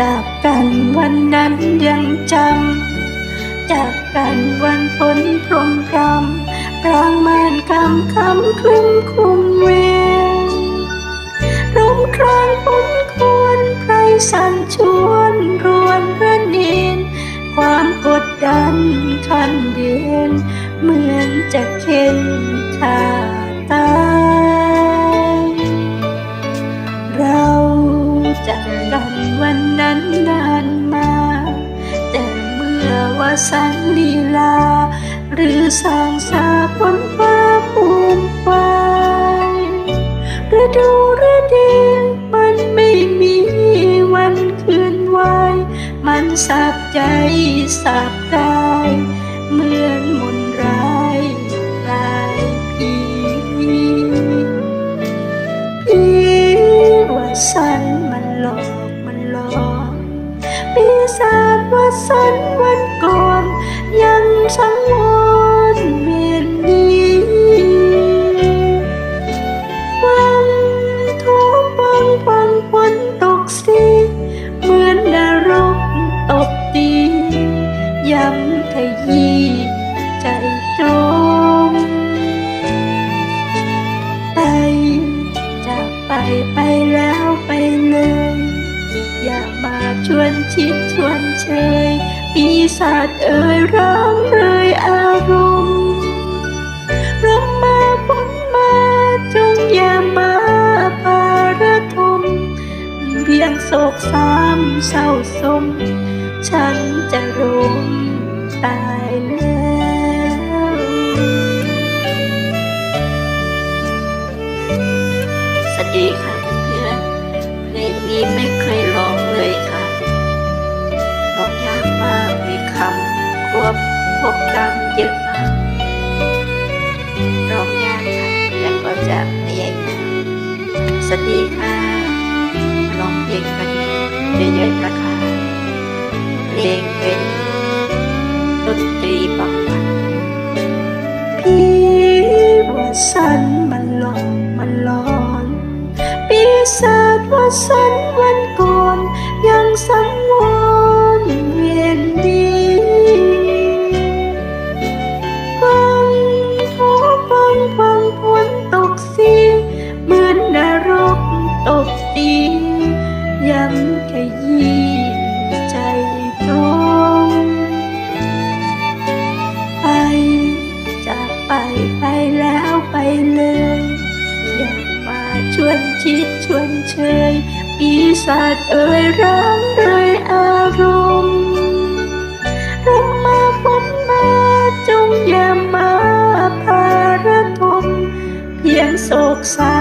จากกันวันนั้นยังจำ จากกันวันพ้นพรมพรำพรางม่านคำคำคลึ้มคุมเวรร่มครางปนควรไพรสันชวนรวนพระเนนความกดดันคันเดียนเหมือนจะเข็นขา สันลีลา หรือสางสาบนฟ้าปูนไฟฤดูฤดีมันไม่มีวันคืนไวมันสับใจสับกายเหมือนมนร้ายลายผีพีว่าสัน สันวันก่อน ยังสังวรเวียนนี้วังทุกวังวังฝนตกสีเหมือนนรกตบตีย้ำขยี้ใจตรงไปจากไปไปแล้ว วนชิดชวนเชยปีศาจเอ่ยร้องเอ่ยอารมณ์ร่มมาฝนมาจงอย่ามาพาระทมเพียงโศกสามเศร้าสม ฉันจะรมตายแล้ว เยอะมากร้องยากค่ะแต่ก็จะพยายามสวัสดีค่ะร้องเพลงกันเยอะๆนะคะเพลงเป็นดนตรีบำบัดพี่ว่าสันมันหลอกมันหลอนปีศาจว่าสันวันก่อนยังสัง ไปเลย อย่ามาชวนชิดชวนเชย ปีศาจเอ่ยร้องเอ่ยอารมณ์รุมมาฝนมาจงอย่ามาพาระทมเพียงโศกสา